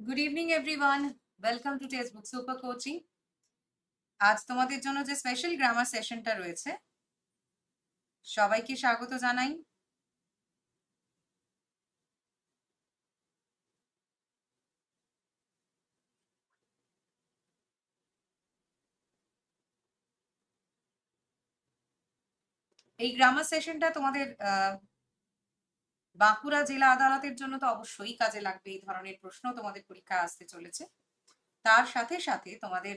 Good evening everyone welcome to text book super coaching আজ তোমাদের জন্য যে স্পেশাল গ্রামার সেশনটা রয়েছে, সবাইকে স্বাগত জানাই। এই গ্রামার সেশনটা তোমাদের বাঁকুড়া জেলা আদালতের জন্য তো অবশ্যই কাজে লাগবে এই ধরনের প্রশ্ন তোমাদের পরীক্ষায় আসতে চলেছে। তার সাথে সাথে তোমাদের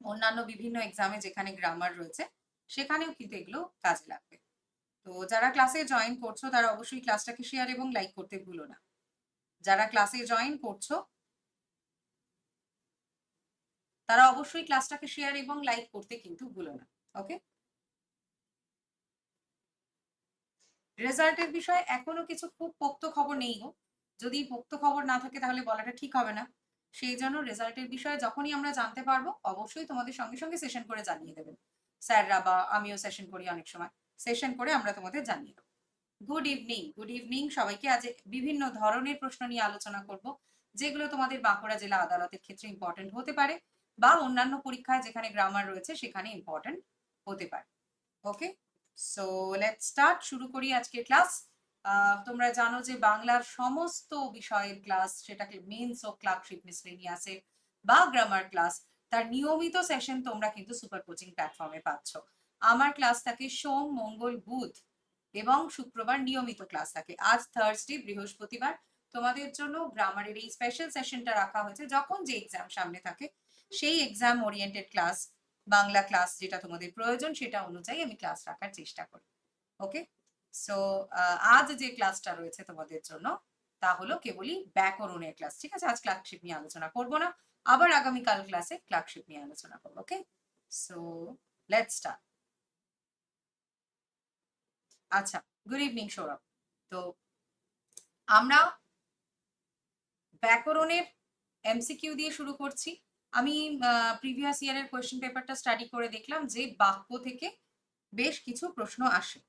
অন্যান্য বিভিন্ন এক্সামে যেখানে গ্রামার রয়েছে, সেখানেও কিন্তু এগুলো কাজে লাগবে। তো যারা ক্লাসে জয়েন করছ, তারা অবশ্যই ক্লাসটাকে শেয়ার এবং লাইক করতে ভুলো না। যারা ক্লাসে জয়েন করছ, তারা অবশ্যই ক্লাসটাকে শেয়ার এবং লাইক করতে কিন্তু ভুলো না। ওকে রেজাল্টের বিষয়ে এখনও কিছু খুব পোক্ত খবর নেই গো। যদি পোক্ত খবর না থাকে তাহলে বলাটা ঠিক হবে না। সেই জন্য রেজাল্টের বিষয়ে যখনই আমরা জানতে পারব, অবশ্যই তোমাদের সঙ্গে সঙ্গে সেশন করে জানিয়ে দেবেন। স্যাররা বা আমিও সেশন করি অনেক সময়। সেশন করে আমরা তোমাদের জানিয়ে দেবো। গুড ইভিনিং গুড ইভিনিং সবাইকে আজ বিভিন্ন ধরনের প্রশ্ন নিয়ে আলোচনা করব, যেগুলো তোমাদের বাঁকুড়া জেলা আদালতের ক্ষেত্রে ইম্পর্টেন্ট হতে পারে বা অন্যান্য পরীক্ষায় যেখানে গ্রামার রয়েছে সেখানে ইম্পর্টেন্ট হতে পারে। ওকে সো লেট স্টার্ট শুরু করি আজকে ক্লাস তোমরা জানো যে বাংলার সমস্ত বিষয়ের ক্লাস সেটাকে মেন্স ও ক্লার্কশিপ মিসলেনিয়াসে বা গ্রামার ক্লাস তার নিয়মিত সেশন তোমরা কিন্তু সুপার কোচিং প্ল্যাটফর্মে পাচ্ছ। আমার ক্লাস থাকে সোম, মঙ্গল, বুধ এবং শুক্রবার নিয়মিত ক্লাস থাকে। আজ থার্সডে বৃহস্পতিবার। তোমাদের জন্য গ্রামারের এই স্পেশাল সেশনটা রাখা হয়েছে। যখন যে এক্সাম সামনে থাকে, সেই exam oriented class Bangla class যেটা তোমাদের প্রয়োজন সেটা অনুযায়ী আমি ক্লাস রাখার চেষ্টা করি, ওকে? সো আজ যে ক্লাসটা রয়েছে তোমাদের জন্য, তা হলো কেবলই ব্যাকরণের ক্লাস, ঠিক আছে? আজ ক্লার্কশিপ নিয়ে আলোচনা করব না, আবার আগামীকাল ক্লাসে ক্লার্কশিপ নিয়ে আলোচনা করব, ওকে? সো লেটস স্টার্ট আচ্ছা গুড ইভিনিং সৌরভ। তো আমরা ব্যাকরণের এমসিকিউ দিয়ে শুরু করছি। আমি প্রিভিয়াস ইয়ারের কোয়েশ্চেন পেপারটা স্টাডি করে দেখলাম যে বাক্য থেকে বেশ কিছু প্রশ্ন আসে।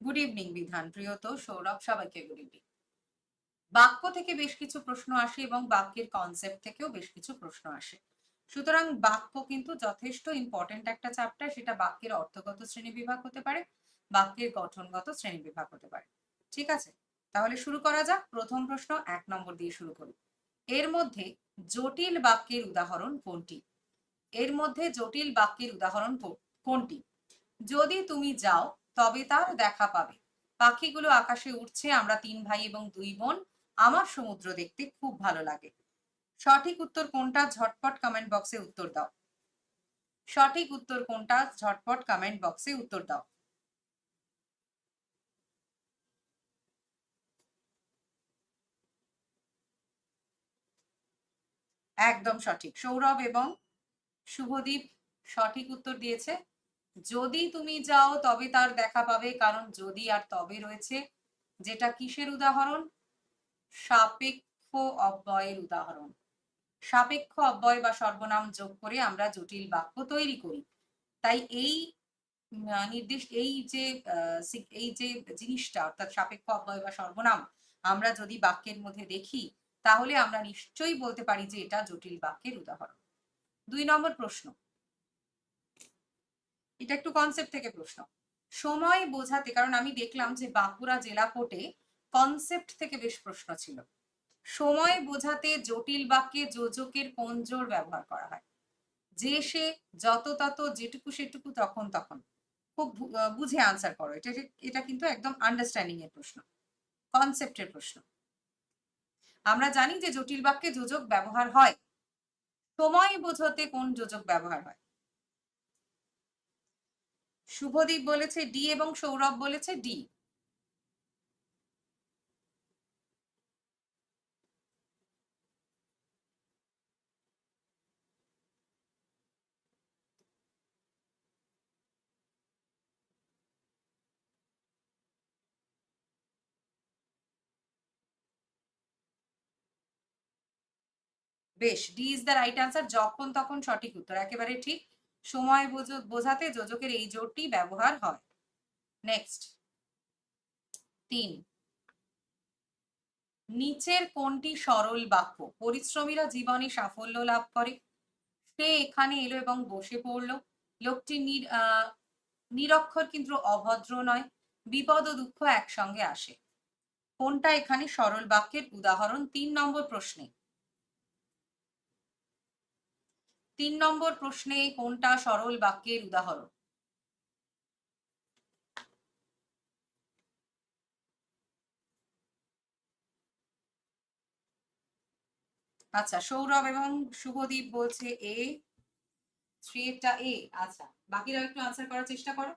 গুড ইভিনিং বিধান। প্রিয়ত সৌরভ সবাইকে গুড ইভিনিং বাক্য থেকে বেশ কিছু প্রশ্ন আসে এবং বাক্যের কনসেপ্ট থেকেও বেশ কিছু প্রশ্ন আসে। সুতরাং বাক্য কিন্তু যথেষ্ট ইম্পর্টেন্ট একটা চ্যাপ্টার সেটা বাক্যের অর্থগত শ্রেণি বিভাগ হতে পারে, বাক্যের গঠনগত শ্রেণি বিভাগ হতে পারে। ঠিক আছে? তাহলে শুরু করা যাক। প্রথম প্রশ্ন এক নম্বর দিয়ে শুরু করি। এর মধ্যে জটিল বাক্যের উদাহরণ কোনটি? এর মধ্যে জটিল বাক্যের উদাহরণ কোনটি? যদি তুমি যাও, তবে তার দেখা পাবে। পাখিগুলো আকাশে উঠছে আমরা তিন ভাই এবং দুই বোন। আমার সমুদ্র দেখতে খুব ভালো লাগে। সঠিক উত্তর কোনটা? ঝটপট কমেন্ট বক্সে উত্তর দাও। সঠিক উত্তর কোনটা? ঝটপট কমেন্ট বক্সে উত্তর দাও। একদম সঠিক। সৌরভ এবং শুভদীপ সঠিক উত্তর দিয়েছে। যদি তুমি যাও, তবে তার দেখা পাবে, কারণ যদি আর তবে রয়েছে, যেটা কিসের উদাহরণ? সাপেক্ষ অব্যয়ের উদাহরণ। সাপেক্ষ অব্যয় বা সর্বনাম যোগ করে আমরা জটিল বাক্য তৈরি করি। তাই এই নির্দিষ্ট এই যে এই যে জিনিসটা, অর্থাৎ সাপেক্ষ অব্যয় বা সর্বনাম, আমরা যদি বাক্যের মধ্যে দেখি তাহলে আমরা নিশ্চয়ই বলতে পারি যে এটা জটিল বাক্যের উদাহরণ। দুই নম্বর প্রশ্ন। এটা একটু কনসেপ্ট থেকে প্রশ্ন। সময় বোঝাতে, কারণ আমি দেখলাম যে বাঁকুড়া জেলা কোর্টে কনসেপ্ট থেকে বেশ প্রশ্ন ছিল। সময় বোঝাতে জটিল বাক্যে যোজকের কোন জোর ব্যবহার করা হয়? যে, সে, যত তত, যেটুকু সেটুকু, তখন তখন। খুব বুঝে আনসার করো। এটা এটা কিন্তু একদম আন্ডারস্ট্যান্ডিং এর প্রশ্ন। কনসেপ্টের প্রশ্ন। আমরা জানি যে জটিল বাক্যে যোজক ব্যবহার হয়। সময় বোঝাতে কোন যোজক ব্যবহার হয়? শুভদীপ বলেছে ডি এবং সৌরভ বলেছে ডি। বেশ D is the right answer যখন তখন সঠিক উত্তর, একেবারে ঠিক। সময় বোঝাতে যোজকের এই জোরটি ব্যবহার হয়। নেক্সট তিন। নিচের কোনটি সরল বাক্য? পরিশ্রমীরা জীবনে সাফল্য লাভ করে। সে এখানে এলো এবং বসে পড়ল। লোকটি নিরক্ষর কিন্তু অভদ্র নয়। বিপদ ও দুঃখ একসঙ্গে আসে। কোনটা এখানে সরল বাক্যের উদাহরণ? তিন নম্বর প্রশ্নে। তিন নম্বর প্রশ্নে কোনটা সরল বাক্যের উদাহরণ? আচ্ছা সৌরভ এবং শুভদীপ বলছে এ, থ্রি এ আচ্ছা বাকিরাও একটু আনসার করার চেষ্টা করো।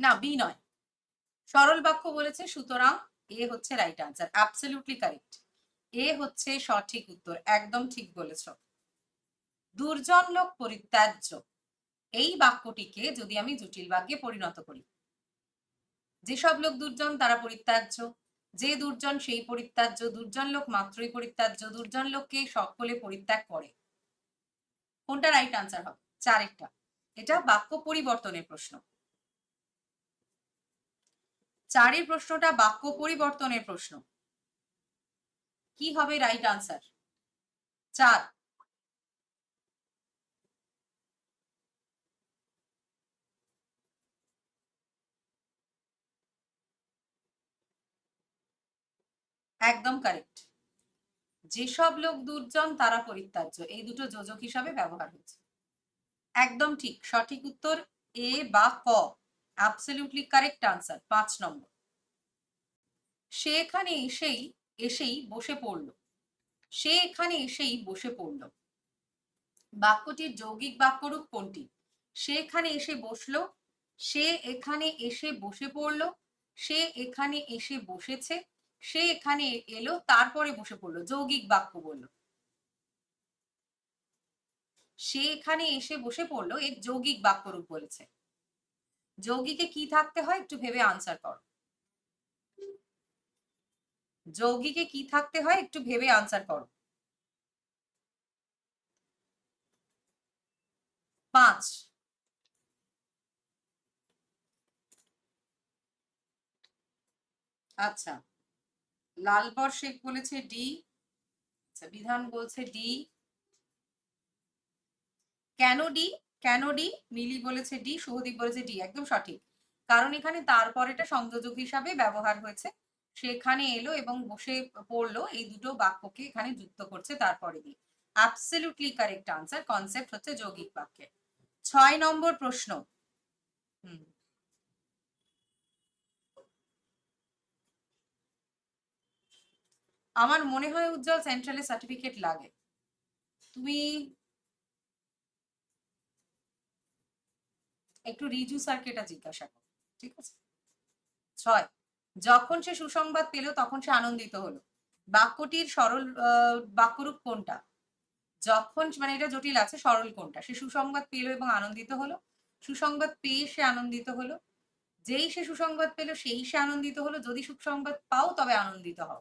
না বি নয়। সরল বাক্য বলেছে, সুতরাং এ হচ্ছে right answer absolutely correct A হচ্ছে সঠিক উত্তর, একদম ঠিক বলেছ। দুর্জন লোক পরিত্যাজ্য। এই বাক্যটিকে যদি আমি জটিল বাক্যে পরিণত করি। যেসব লোক দুর্জন, তারা পরিত্যাজ্য। যে দুর্জন, সেই পরিত্যাজ্য। দুর্জন লোক মাত্রই পরিত্যাজ্য। দুর্জন লোককে সকলে পরিত্যাগ করে। কোনটা রাইট আনসার হবে? চারেরটা। এটা বাক্য পরিবর্তনের প্রশ্ন। চারের প্রশ্নটা বাক্য পরিবর্তনের প্রশ্ন। কি হবে রাইট আনসার চার। একদম কারেক্ট যেসব লোক দুর্জন, তারা পরিত্যাজ্য। এই দুটো যোজক হিসাবে ব্যবহার হয়েছে একদম ঠিক। সঠিক উত্তর এ বা ক। অ্যাবসলিউটলি কারেক্ট আনসার পাঁচ নম্বর। সে এখানে এসেই এসেই বসে পড়ল। সে এখানে এসেই বসে পড়ল। বাক্যটির যৌগিক বাক্যরূপ কোনটি? সে এখানে এসে বসল, সে এখানে এসে বসে পড়ল, সে এখানে এসে বসেছে, সে এখানে এলো, তারপরে বসে পড়ল, যৌগিক বাক্য বলল। সে এখানে এসে বসে পড়ল, এর যৌগিক বাক্যরূপ বলেছে। যৌগিকে কি থাকতে হয় একটু ভেবে আনসার করো। যৌগিকে কি থাকতে হয় একটু ভেবে আনসার করো। পাঁচ। আচ্ছা লালবর শেখ বলেছে ডি। আচ্ছা বিধান বলছে ডি। কেন ডি? কেন ডি? মিলি বলেছে ডি শুভদীপ বলেছে ডি, একদম সঠিক। কারণ এখানে তারপর এটা সংযোজক হিসাবে ব্যবহার হয়েছে। সেখানে এলো এবং বসে পড়ল এই দুটো বাক্যকে এখানে যুক্ত করছে তারপরে দিয়ে অ্যাবসলিউটলি কারেক্ট আনসার কনসেপ্ট হচ্ছে যৌগিক বাক্যের। ছয় নম্বর প্রশ্ন। হুম। আমার মনে হয় উজ্জ্বল সেন্ট্রালে সার্টিফিকেট লাগে। তুমি একটু রিজু স্যারকে এটা জিজ্ঞাসা করো, ঠিক আছে? ছয়, যখন সে সুসংবাদ পেল তখন সে আনন্দিত হলো। বাক্যটির সরল বাক্যরূপ কোনটা? যখন মানে এটা জটিল আছে, সরল কোনটা? সে সুসংবাদ পেল এবং আনন্দিত হলো। সুসংবাদ পেয়ে সে আনন্দিত হলো। যেই সে সুসংবাদ পেল সেই সে আনন্দিত হলো। যদি সুসংবাদ পাও তবে আনন্দিত হও।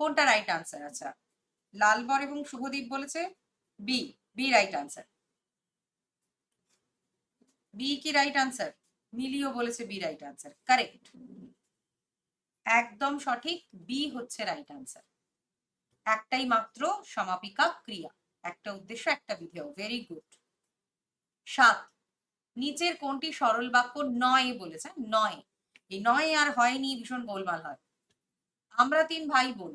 কোনটা রাইট আনসার আচ্ছা লালবর এবং শুভদীপ বলেছে B B right answer B কি রাইট আনসার মিলিও বলেছে বি রাইট আনসার কারেক্ট একদম সঠিক বি হচ্ছে রাইট আনসার একটাই মাত্র সমাপিকা ক্রিয়া, একটা উদ্দেশ্য, একটা বিধেয় ভেরি গুড সাত, নিচের কোনটি সরল বাক্য নয় বলেছে? নয়। এই নয় আর হয়নি, ভীষণ গোলমাল হয়। আমরা তিন ভাই বোন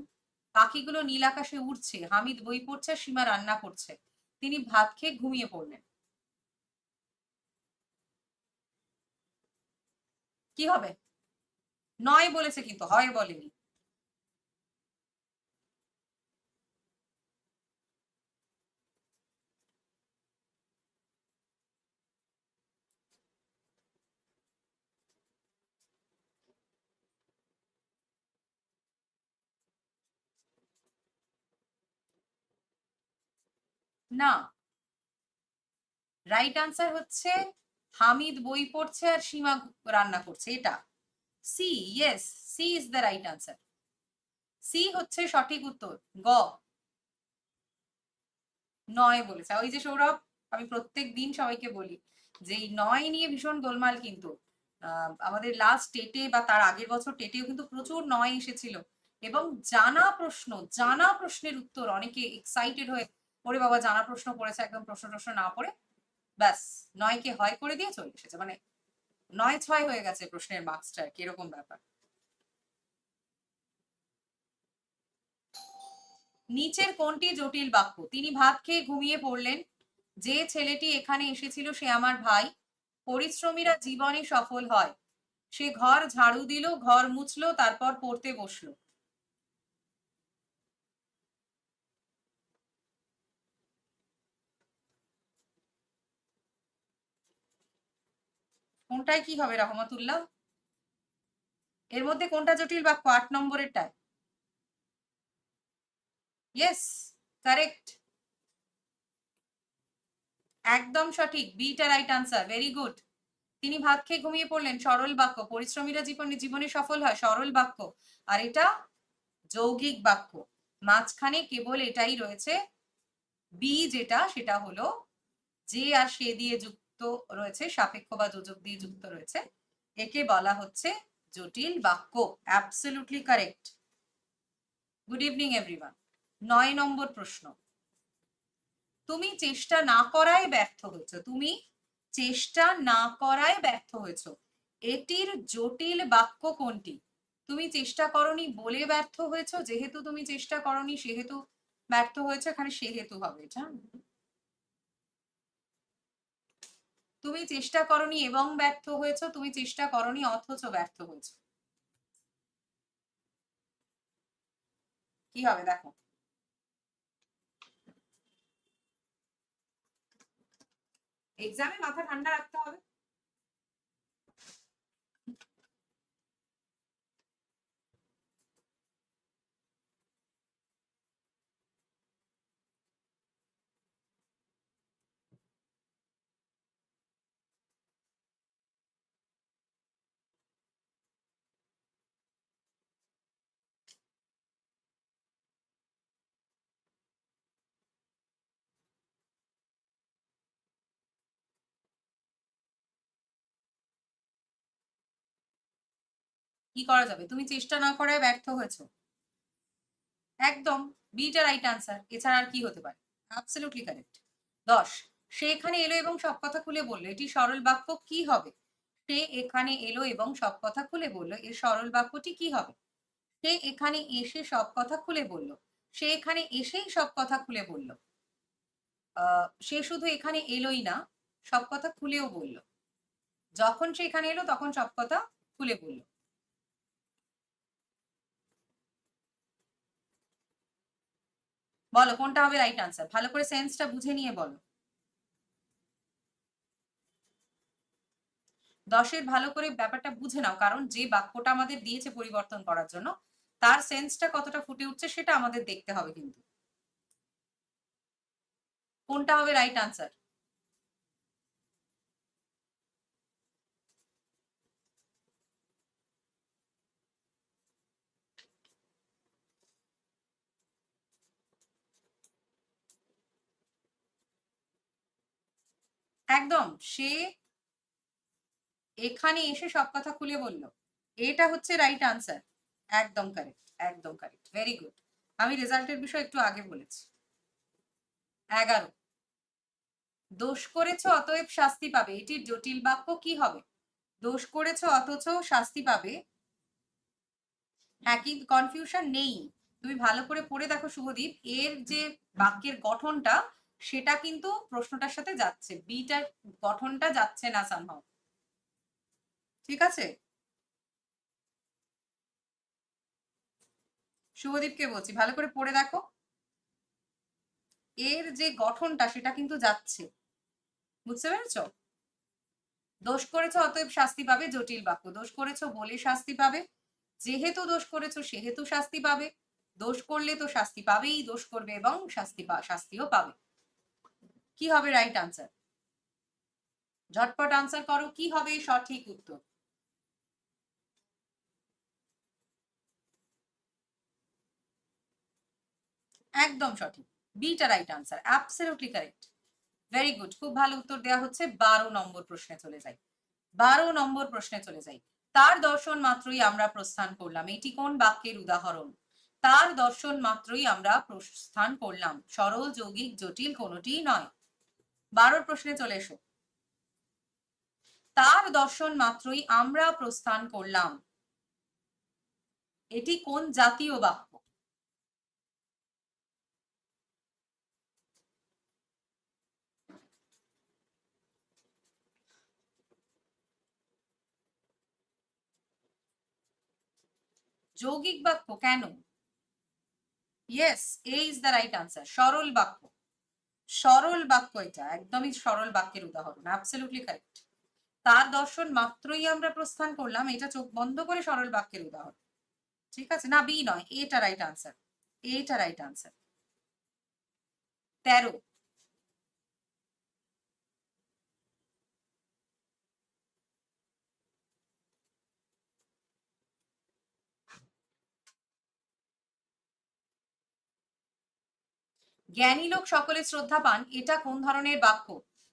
পাখিগুলো নীল আকাশে উড়ছে, হামিদ বই পড়ছে সীমা রান্না করছে। তিনি ভাত খেয়ে ঘুমিয়ে পড়লেন। কি হবে? নয় বলেছে কিন্তু হয় বলেনি। না। রাইট আনসার হচ্ছে হামিদ বই পড়ছে আর সীমা রান্না করছে, এটা? C yes C is the right answer C হচ্ছে সঠিক উত্তর, গ। নয় বলেছে। ওই যে সৌরভ, আমি প্রত্যেক দিন সবাইকে বলি যে এই নয় নিয়ে ভীষণ গোলমাল কিন্তু। আমাদের লাস্ট টেটে বা তার আগের বছর টেটেও কিন্তু প্রচুর নয় এসেছিল। এবং জানা প্রশ্ন, জানা প্রশ্নের উত্তর অনেকে এক্সাইটেড হয়ে, ওরে বাবা, জানা প্রশ্ন পড়েছে, একদম প্রশ্ন টশ্ন না পড়ে ব্যাস নয়কে হয় করে দিয়ে চলে এসেছে। মানে নয় ছয় হয়ে গেছে প্রশ্নের মার্কসটা কীরকম ব্যাপার? নিচের কোনটি জটিল বাক্য? তিনি ভাত খেয়ে ঘুমিয়ে পড়লেন। যে ছেলেটি এখানে এসেছিল, সে আমার ভাই। পরিশ্রমীরা জীবনে সফল হয়। সে ঘর ঝাড়ু দিল, ঘর মুছলো, তারপর পড়তে বসল। কোনটায় কি হবে রহমতুল্লাহ? এর মধ্যে কোনটা জটিল বাক্য? আট নম্বরেরটায়। ইয়েস কারেক্ট একদম সঠিক বিটা রাইট আনসার ভেরি গুড তিনি ভাত খেয়ে ঘুমিয়ে পড়লেন, সরল বাক্য। পরিশ্রমীরা জীবনে জীবনে সফল হয়, সরল বাক্য। আর এটা যৌগিক বাক্য। মাঝখানে কেবল এটাই রয়েছে বি যেটা, সেটা হলো, যে আর সে দিয়ে যুক্ত রয়েছে, সাপেক্ষ বা যোজক দিয়ে যুক্ত রয়েছে। একে বলা হচ্ছে জটিল বাক্য absolutely correct good evening everyone নয় নম্বর প্রশ্ন। তুমি চেষ্টা না করায় ব্যর্থ হয়েছ। তুমি চেষ্টা না করায় ব্যর্থ হয়েছ। এটির জটিল বাক্য কোনটি? তুমি চেষ্টা করনি বলে ব্যর্থ হয়েছ, যেহেতু তুমি চেষ্টা করনি সেহেতু ব্যর্থ হয়েছে, এখানে সেহেতু হবে এটা। তুমি চেষ্টা করনি এবং ব্যর্থ হয়েছ, তুমি চেষ্টা করনি অথচ ব্যর্থ হয়েছ। কি হবে দেখো? এক্সামে মাথা ঠান্ডা রাখতে হবে। কি করা যাবে? তুমি চেষ্টা না করায় ব্যর্থ হয়েছো। একদম বিটা রাইট আনসার এছাড়া আর কি হতে পারে? অ্যাবসলিউটলি কারেক্ট দশ, সে এখানে এলো এবং সব কথা খুলে বলল, এটি সরল বাক্য কি হবে? সে এখানে এলো এবং সব কথা খুলে বলল, এর সরল বাক্যটি কি হবে? সে এখানে এসে সব কথা খুলে বলল, সে এখানে এসেই সব কথা খুলে বলল। সে শুধু এখানে এলোই না, সব কথা খুলেও বলল। যখন সে এখানে এলো, তখন সব কথা খুলে বলল। বলো, কোনটা হবে রাইট আনসার ভালো করে সেন্সটা বুঝে নিয়ে বলো। দশের ভালো করে ব্যাপারটা বুঝে নাও, কারণ যে বাক্যটা আমাদের দিয়েছে পরিবর্তন করার জন্য, তার সেন্সটা কতটা ফুটে উঠছে সেটা আমাদের দেখতে হবে কিন্তু। কোনটা হবে রাইট আনসার একদম। সে এখানে এসে সব কথা খুলে বলল, এটা হচ্ছে রাইট আনসার একদম কারেক্ট একদম কারেক্ট ভেরি গুড আমি রেজাল্টের বিষয় একটু আগে বলেছি। এগারো। দোষ করেছ, অতএব শাস্তি পাবে। এটির জটিল বাক্য, কি হবে? দোষ করেছ, অথচ শাস্তি পাবে। হ্যাঁ কি কনফিউশন নেই। তুমি ভালো করে পড়ে দেখো, শুভদীপ। এর যে বাক্যের গঠনটা সেটা কিন্তু প্রশ্নটার সাথে যাচ্ছে। বিটার গঠনটা যাচ্ছে না সামহাও ঠিক আছে? শুভদীপকে বলছি, ভালো করে পড়ে দেখো। এর যে গঠনটা, সেটা কিন্তু যাচ্ছে। বুঝতে পেরেছ? দোষ করেছ, অতএব শাস্তি পাবে জটিল বাক্য। দোষ করেছ বলে শাস্তি পাবে। যেহেতু দোষ করেছ, সেহেতু শাস্তি পাবে। দোষ করলে তো শাস্তি পাবেই, দোষ করবে এবং শাস্তি শাস্তিও পাবে। কি হবে রাইট আনসার ঝটপট আনসার করো, কি হবে সঠিক উত্তর? একদম সঠিক। Beta right answer absolutely correct very good খুব ভালো উত্তর দেওয়া হচ্ছে, বারো নম্বর প্রশ্নে চলে যাই। বারো নম্বর প্রশ্নে চলে যাই। তার দর্শন মাত্রই আমরা প্রস্থান করলাম। এটি কোন বাক্যের উদাহরণ? তার দর্শন মাত্রই আমরা প্রস্থান করলাম। সরল, যৌগিক, জটিল কোনটি নয়। বারোর প্রশ্নে চলে এসো। তার দর্শন মাত্রই আমরা প্রস্থান করলাম। এটি কোন জাতীয় বাক্য? যৌগিক বাক্য কেন? Yes A is the right answer সরল বাক্য। সরল বাক্য এটা, একদমই সরল বাক্যের উদাহরণ অ্যাবসলিউটলি কারেক্ট তার দর্শন মাত্রই আমরা প্রস্থান করলাম, এটা চোখ বন্ধ করে সরল বাক্যের উদাহরণ। ঠিক আছে? না বি নয় এটা রাইট আনসার এটা রাইট আনসার তেরো জ্ঞানী লোক সকলে শ্রদ্ধা পান, এটা কোন ধরনের বাক্য?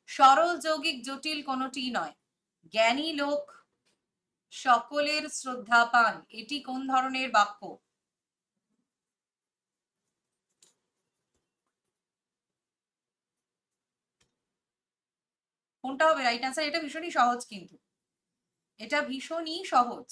সরল, যৌগিক, জটিল কোনটি নয়। জ্ঞানী লোক সকলের শ্রদ্ধা পান, এটি কোন ধরনের বাক্য? কোনটা হবে? রাইট আনসার এটা ভীষণই সহজ কিন্তু। এটা ভীষণই সহজ।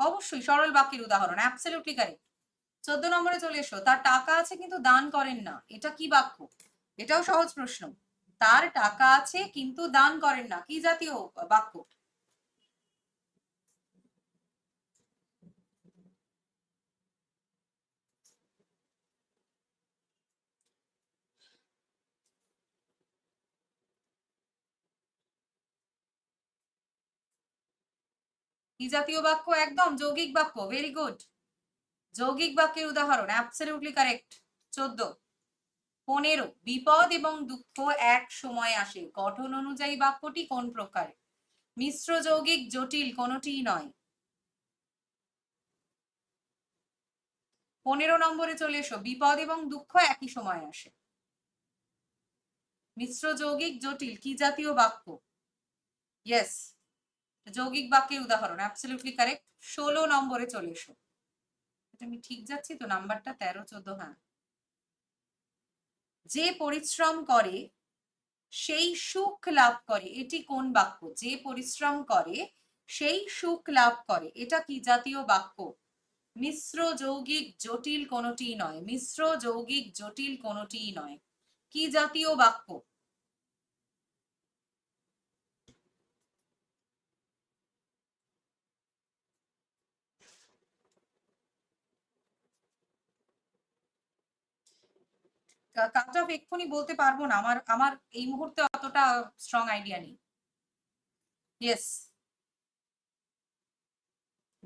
অবশ্যই, সরল বাক্যের উদাহরণ অ্যাবসলিউটলি কারেক্ট চোদ্দ নম্বরে চলে এসো, তার টাকা আছে কিন্তু দান করেন না, এটা কি বাক্য? এটাও সহজ প্রশ্ন। তার টাকা আছে কিন্তু দান করেন না, কি জাতীয় বাক্য? কি জাতীয় বাক্য একদম, যৌগিক বাক্য ভেরি গুড যৌগিক বাক্যের উদাহরণ অ্যাবসলিউটলি কারেক্ট চোদ্দ। পনেরো, বিপদ এবং দুঃখ এক সময় আসে। গঠন অনুযায়ী বাক্যটি কোন প্রকার? মিশ্র, যৌগিক, জটিল, কোনটিই নয়। পনেরো নম্বরে চলে এসো। বিপদ এবং দুঃখ একই সময় আসে। মিশ্র, যৌগিক, জটিল, কি জাতীয় বাক্য? ইয়েস যৌগিক বাক্যের উদাহরণ অ্যাবসলিউটলি কারেক্ট ষোলো নম্বরে চলে এসো। এটা আমি ঠিক যাচ্ছি তো? নাম্বারটা তেরো, চোদ্দ হ্যাঁ। যে পরিশ্রম করে, সেই সুখ লাভ করে, এটি কোন বাক্য? যে পরিশ্রম করে, সেই সুখ লাভ করে, এটা কি জাতীয় বাক্য? মিশ্র যৌগিক জটিল কোনটি নয়, মিশ্র যৌগিক জটিল কোনটি নয়। কি জাতীয় বাক্য? কাট অফ এক্ষুনি বলতে পারব না। আমার আমার এই মুহূর্তে অতটা স্ট্রং আইডিয়া নেই। ইয়েস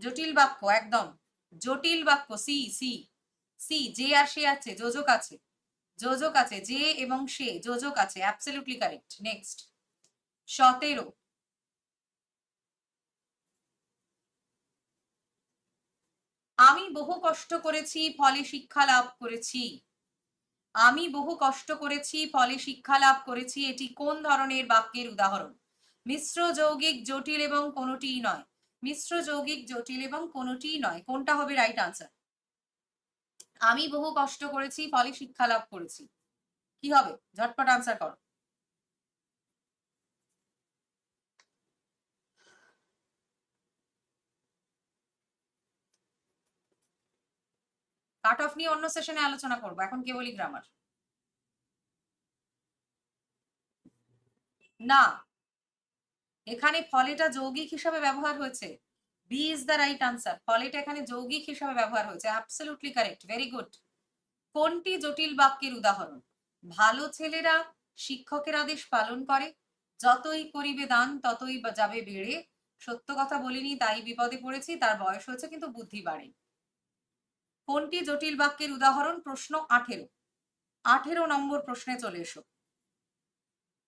জটিল বাক্য, একদম। জটিল বাক্য, সি সি। সি, যে আর সে আছে, যোজক আছে। যোজক আছে, যে এবং সে, যোজক আছে অ্যাবসলিউটলি কারেক্ট নেক্সট সতেরো। আমি বহু কষ্ট করেছি, ফলে শিক্ষা লাভ করেছি। আমি বহু কষ্ট করেছি, ফলে শিক্ষা লাভ করেছি, এটি কোন ধরনের বাক্যের উদাহরণ? মিশ্র, যৌগিক, জটিল এবং কোনোটিই নয়। মিশ্র, যৌগিক, জটিল এবং কোনোটিই নয়। কোনটা হবে রাইট আনসার আমি বহু কষ্ট করেছি, ফলে শিক্ষা লাভ করেছি। কি হবে? ঝটপট আনসার করো। কাট অফ নিয়ে অন্য সেশনে আলোচনা করব। এখন কেবলই গ্রামার না। এখানে ফলেটা যৌগিক হিসাবে ব্যবহার হয়েছে। B is the right answer ফলেটা এখানে যৌগিক হিসাবে ব্যবহার হয়েছে। অ্যাবসলিউটলি কারেক্ট ভেরি গুড কোনটি জটিল বাক্যের উদাহরণ? ভালো ছেলেরা শিক্ষকের আদেশ পালন করে। যতই করিবে দান, ততই যাবে বেড়ে। সত্য কথা বলিনি, তাই বিপদে পড়েছি, তার বয়স হয়েছে, কিন্তু বুদ্ধি বাড়ে। কোনটি জটিল বাক্যের উদাহরণ? প্রশ্ন আঠেরো। আঠেরো নম্বর প্রশ্নে চলে এসো।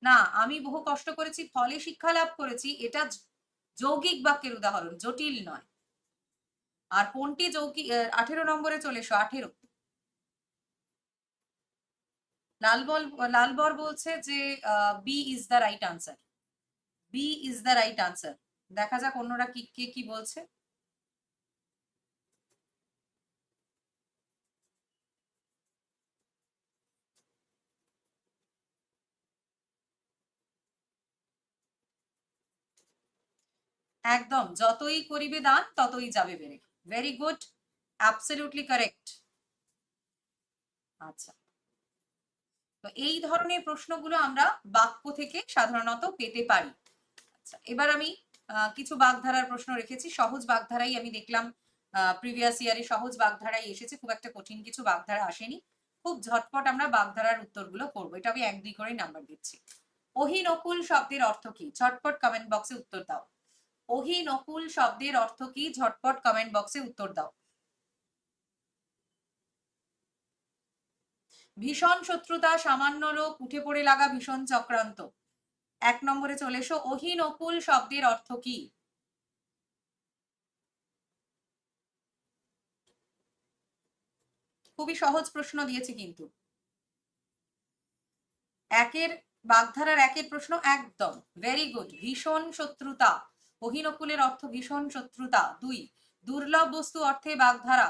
না, আমি বহু কষ্ট করেছি, ফলে শিক্ষা লাভ করেছি, এটা যৌগিক বাক্যের উদাহরণ, জটিল নয়। আর কোনটি যৌগিক আঠেরো নম্বরে চলে এসো, আঠেরো। লালবল, লালবর বলছে যে B is the right answer B is the right answer দেখা যাক অন্যরা কি, কে কি বলছে। একদম, যতই করিবে দান, ততই যাবে বেড়ে। ভেরি গুড অ্যাবসলিউটলি কারেক্ট আচ্ছা। তো এই ধরনের প্রশ্নগুলো আমরা বাক্য থেকে সাধারণত পেতে পারি। আচ্ছা এবার আমি কিছু বাগধারার প্রশ্ন রেখেছি। সহজ বাগধারাই আমি দেখলাম প্রিভিয়াস ইয়ারে সহজ বাগধারাই এসেছে। খুব একটা কঠিন কিছু বাগধারা আসেনি। খুব ঝটপট আমরা বাগধারার উত্তরগুলো করব। এটা আমি এক দুই করে নাম্বার দিচ্ছি। অহিনকুল শব্দের অর্থ কি? ঝটপট কমেন্ট বক্সে উত্তর দাও। অহিনকুল শব্দের অর্থ কি? ঝটপট কমেন্ট বক্সে উত্তর দাও। ভীষণ শত্রুতা, সামান্য লোক, উঠে পড়ে লাগা ভীষণ চক্রান্ত। এক নম্বরে চলে এসো। অহিনকুল শব্দের অর্থ কি? খুবই সহজ প্রশ্ন দিয়েছি কিন্তু। একের, বাগধারার একের প্রশ্ন একদম। ভেরি গুড ভীষণ শত্রুতা। অহিনকুলের অর্থ ভীষণ শত্রুতা। দুই, দুর্লভ বস্তু অর্থে বাগধারা।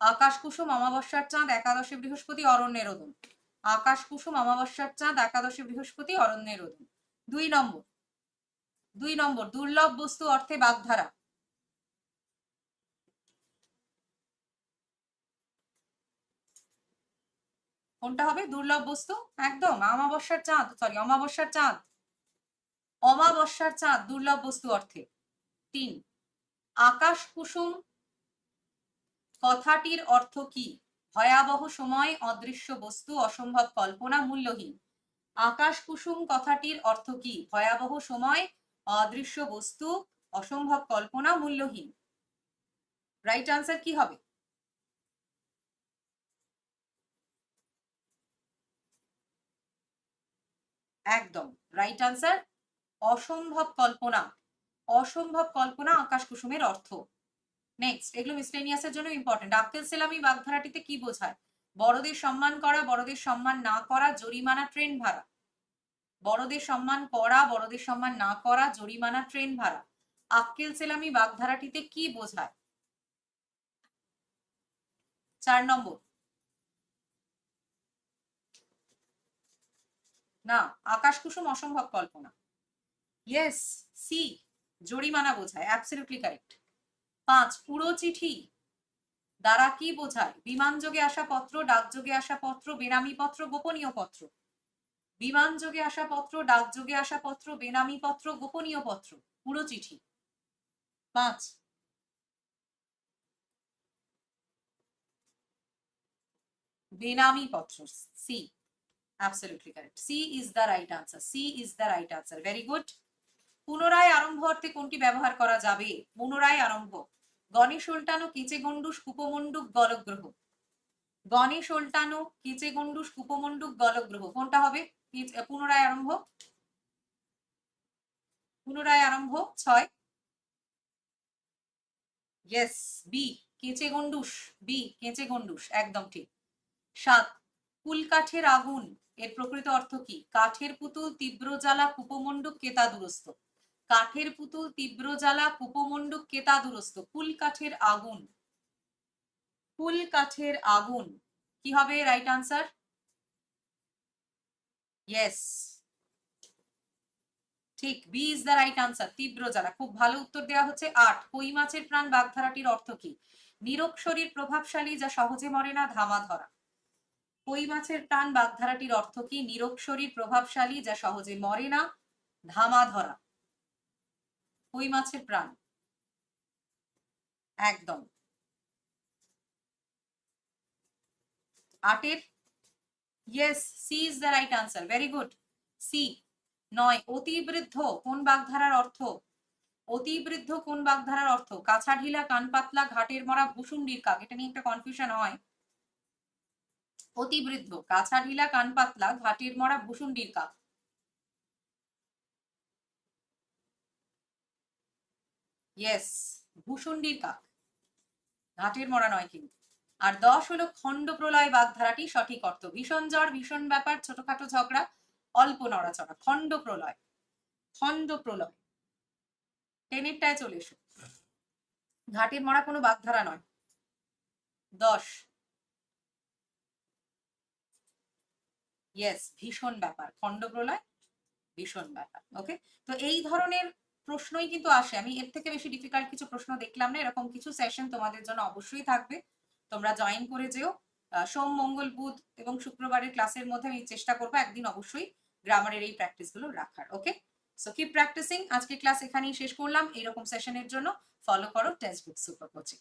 আকাশ কুসুম অমাবস্যার চাঁদ, একাদশে বৃহস্পতি, অরণ্যের রোদন আকাশ কুসুম অমাবস্যার চাঁদ, একাদশে বৃহস্পতি, অরণ্যের রোদন দুই নম্বর দুই নম্বর, দুর্লভ বস্তু অর্থে বাগধারা। কোনটা হবে? দুর্লভ বস্তু? একদম, অমাবস্যার চাঁদ সরি অমাবস্যার চাঁদ। অমাবস্যার চাঁদ, দুর্লভ বস্তু অর্থে। তিন, আকাশ কুসুম কথাটির অর্থ কি? ভয়াবহ সময়, অদৃশ্য বস্তু, অসম্ভব কল্পনা, মূল্যহীন। আকাশ কুসুম কথাটির অর্থ কি? ভয়াবহ সময়, অদৃশ্য বস্তু, অসম্ভব কল্পনা, মূল্যহীন। রাইট আনসার কি হবে? একদম। রাইট আনসার অসম্ভব কল্পনা অসম্ভব কল্পনা আকাশ কুসুমের অর্থ। নেক্সট এগুলো মিসলেনিয়াসের জন্য ইম্পর্টেন্ট আক্কেল সেলামি বাগধারাটিতে কি বোঝায়? বড়দের সম্মান করা, বড়দের সম্মান না করা, জরিমানা ট্রেন ভাড়া। বড়দের সম্মান করা, বড়দের সম্মান না করা, জরিমানা ট্রেন ভাড়া। আক্কেল সেলামি বাগধারাটিতে কি বোঝায়? চার নম্বর। না আকাশ কুসুম অসম্ভব কল্পনা। ইয়েস সি জরিমানা বোঝায় অ্যাবসলিউটলি কারেক্ট পাঁচ, পুরো চিঠি দ্বারা কি বোঝায়? বিমান যোগে আসা পত্র ডাকযোগে আসা পত্র, বেনামি পত্র, গোপনীয় পত্র। বিমান যোগে আসা পত্র ডাকযোগে আসা পত্র, বেনামি পত্র, গোপনীয় পত্র, পুরো চিঠি। পাঁচ, বেনামি পত্র C absolutely correct. C is the right answer, c is the right answer, very good. পুনরায় আরম্ভ অর্থে কোনটি ব্যবহার করা যাবে? পুনরায় আরম্ভ। গণেশ উল্টানো, কেচে গন্ডুস কুপমণ্ডুক গলগ্রহ। গণেশ উল্টানো, কেচে গন্ডুস কুপমণ্ডুক গলগ্রহ। কোনটা হবে? পুনরায় আরম্ভ। পুনরায় আরম্ভ। ছয়। ইয়েস বি কেচে গন্ডুস বি কেচে গন্ডুস একদম ঠিক। সাত কুলকাঠের আগুন। এর প্রকৃত অর্থ কি? কাঠের পুতুল, তীব্র জ্বালা কুপমণ্ডুক কেতা দুরস্ত কাঠের পুতুল, তীব্র জ্বালা কুপমণ্ডুক কেতা দুরস্ত কুল কাঠের আগুন। কুল কাঠের আগুন। কি হবে রাইট আনসার ইয়েস ঠিক B is the right answer তীব্র জ্বালা। খুব ভালো উত্তর দেওয়া হচ্ছে আট। কই মাছের প্রাণ বাগধারাটির অর্থ কি? নিরক্ষরীর প্রভাবশালী যা সহজে মরে না ধামা ধরা কই মাছের প্রাণ বাগধারাটির অর্থ কি? নিরক্ষরীর প্রভাবশালী যা সহজে মরে না ধামা ধরা কই মাছের প্রাণ? একদম। আটের? Yes C is the right answer very good C নয়, অতিবৃদ্ধ কোন বাগধারার অর্থ? অতিবৃদ্ধ কোন বাগধারার অর্থ? কাছা ঢিলা কান পাতলা ঘাটের মরা, ভুসুন্ডির কাক। এটা নিয়ে একটা কনফিউশন হয়। অতিবৃদ্ধ কাছা ঢিলা কান পাতলা ঘাটের মরা, ভুসুন্ডির কাক। ইয়েস ভূষণ্ডির কাক। ঘাটের মরা নয় কিন্তু। আর দশ হলো খণ্ড প্রলয় বাগধারাটি, সঠিক অর্থ ভীষণ জ্বর, ভীষণ ব্যাপার, ছোটখাটো ঝগড়া, অল্প নড়াচড়া, খণ্ড প্রলয়। খণ্ড প্রলয়। টেনেরটায় চলে এসো। ঘাটের মরা কোনো বাগধারা নয়। দশ। ইয়েস ভীষণ ব্যাপার, খণ্ড প্রলয়, ভীষণ ব্যাপার ওকে তো এই ধরনের প্রশ্নই কিন্তু আসে। আমি এর থেকে বেশি ডিফিকাল্ট কিছু প্রশ্ন দেখলাম না। এরকম কিছু সেশন তোমাদের জন্য অবশ্যই থাকবে। তোমরা জয়েন করে যেও। সোম, মঙ্গল, বুধ এবং শুক্রবারের ক্লাসের মধ্যে আমি চেষ্টা করব একদিন অবশ্যই গ্রামারের এই প্র্যাকটিসগুলো রাখার ওকে সো কিপ প্র্যাকটিসিং আজকে ক্লাস এখানেই শেষ করলাম। এইরকম সেশনের জন্য ফলো করো টেক্সট বুক সুপার কোচিং